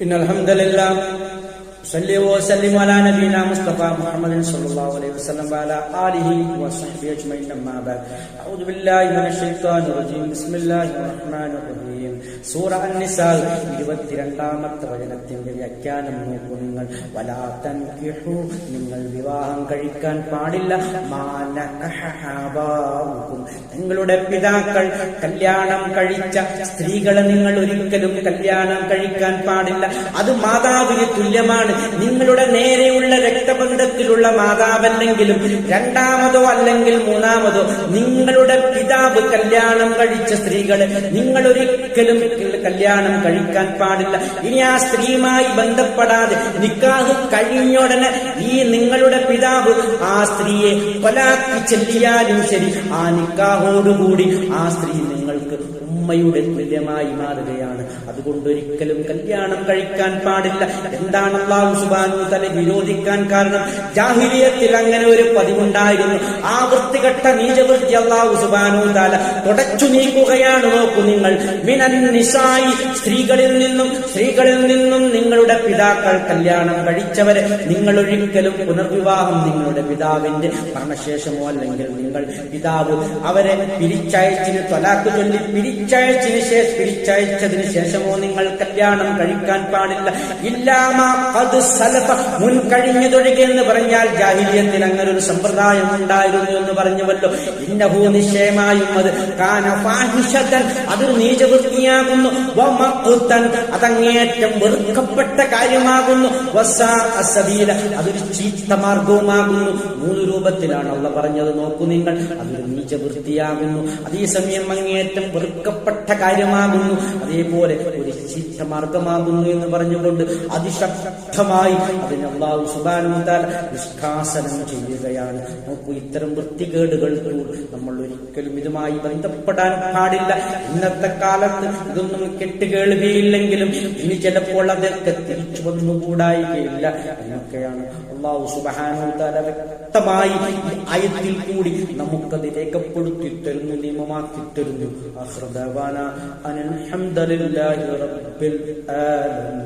إن الحمد لله صلي وسلم على نبينا مصطفى محمد صلى الله عليه وسلم وعلى آله وصحبه أجمعين أما بعد أعوذ بالله من الشيطان الرجيم بسم الله الرحمن الرحيم സൂറ അന്നിസാൽ ഇരുപത്തിരണ്ടാമത്തെ വചനത്തിന്റെ വ്യാഖ്യാനം നോക്കൂ നിങ്ങൾ വലാത്തൻകിഹു നിങ്ങൾ വിവാഹം കഴിക്കാൻ പാടില്ല മാനകഹാബാവുക്കും നിങ്ങളുടെ പിതാക്കൾ കല്യാണം കഴിച്ച സ്ത്രീകളെ നിങ്ങൾ ഒരിക്കലും കല്യാണം കഴിക്കാൻ പാടില്ല. അത് മാതാവിന് തുല്യമാണ്. നിങ്ങളുടെ നേരെയുള്ള രക്തബന്ധത്തിലുള്ള മാതാവല്ലെങ്കിലും രണ്ടാമതോ അല്ലെങ്കിൽ മൂന്നാമതോ നിങ്ങളുടെ പിതാവ് കല്യാണം കഴിച്ച സ്ത്രീകൾ നിങ്ങൾ ഒരിക്കലും കല്യാണം കഴിക്കാൻ പാടില്ല. ഇനി ആ സ്ത്രീയുമായി ബന്ധപ്പെടാതെ നിക്കാഹ് കഴിഞ്ഞുടനെ ഈ നിങ്ങളുടെ പിതാവ് ആ സ്ത്രീയെ കൊലാക്കി ചെല്ലിയാലും ശരി ആ നിക്കാഹോടുകൂടി ആ സ്ത്രീ നിങ്ങൾക്ക് ഉമ്മയുടെ തുല്യമായി മാറുകയാണ്. അതുകൊണ്ട് ഒരിക്കലും കല്യാണം കഴിക്കാൻ പാടില്ല. എന്താണ് അള്ളാഹു സുബാനു തല വിരോധിക്കാൻ കാരണം? ജാഹിലിയത്തിൽ അങ്ങനെ ഒരു പതിവുണ്ടായിരുന്നു. ആ വൃത്തികെട്ട നീചവൃത്തി അള്ളാഹു സുബാനു താല തുടച്ചു നീക്കുകയാണ്. നോക്കൂ നിങ്ങൾ. മിനൻ നിസായി സ്ത്രീകളിൽ നിന്നും സ്ത്രീകളിൽ നിന്നും നിങ്ങളുടെ പിതാക്കൾ കല്യാണം കഴിച്ചവരെ നിങ്ങൾ ഒരിക്കലും പുനർവിവാഹം നിങ്ങളുടെ പിതാവിന്റെ മരണശേഷമോ അല്ലെങ്കിൽ നിങ്ങൾ പിതാവ് അവരെ പിരിച്ചയച്ചിന് തൊലാക്ക് ചൊല്ലി പിരിച്ചയച്ചിന് ശേഷം പിരിച്ചയച്ചതിന് ശേഷമോ നിങ്ങൾ കല്യാണം കഴിക്കാൻ പാടില്ല. ഇല്ലാമ അത് സലഫ. മുൻ കഴിഞ്ഞതൊഴികെ എന്ന് പറഞ്ഞാൽ ജാഹിലിയത്തിൽ അങ്ങനെ ഒരു സമ്പ്രദായം ഉണ്ടായിരുന്നു എന്ന് പറഞ്ഞുവല്ലോ. ഇന്നഹു നിശ്ചയമായും അത്. കാന അത് നീചവൃത്തിയാകുന്നു. അതങ്ങേറ്റം വെറുക്കപ്പെട്ട കാര്യമാകുന്നു. അതൊരു ചീത്ത മാർഗവുമാകുന്നു. മൂന്ന് രൂപത്തിലാണ് അള്ള പറഞ്ഞത്. നോക്കൂ നിങ്ങൾ അതൊരു നീചവൃത്തിയാകുന്നു. അതേസമയം അങ്ങേറ്റം വെറുക്കപ്പെട്ട കാര്യമാകുന്നു. അതേപോലെ ഒരു ചീത്ത മാർഗമാകുന്നു എന്ന് പറഞ്ഞുകൊണ്ട് അതിശക്തമായി അതിന് അള്ളാഹു സുബാനുത്താൽ നിഷ്കാസനം ചെയ്യുകയാണ്. നോക്കൂ ഇത്തരം വൃത്തികേടുകൾ നമ്മൾ ഒരിക്കലും ഇതുമായി ബന്ധപ്പെടാൻ പാടില്ല. ഇന്നത്തെ കാലത്ത് ഇതൊന്നും കെട്ടുകേൾവിയില്ലെങ്കിലും ഇനി ചിലപ്പോൾ അതൊക്കെ തിരിച്ചു വന്നുകൂടായികയില്ല എന്നൊക്കെയാണ് അള്ളാഹു സുബാനുത്താല വ്യക്തമായി ആയത്തിൽ കൂടി നമുക്കത് രേഖപ്പെടുത്തി തരുന്നു നിയമമാക്കി തരുന്നു ربنا أن الحمد لله رب العالمين.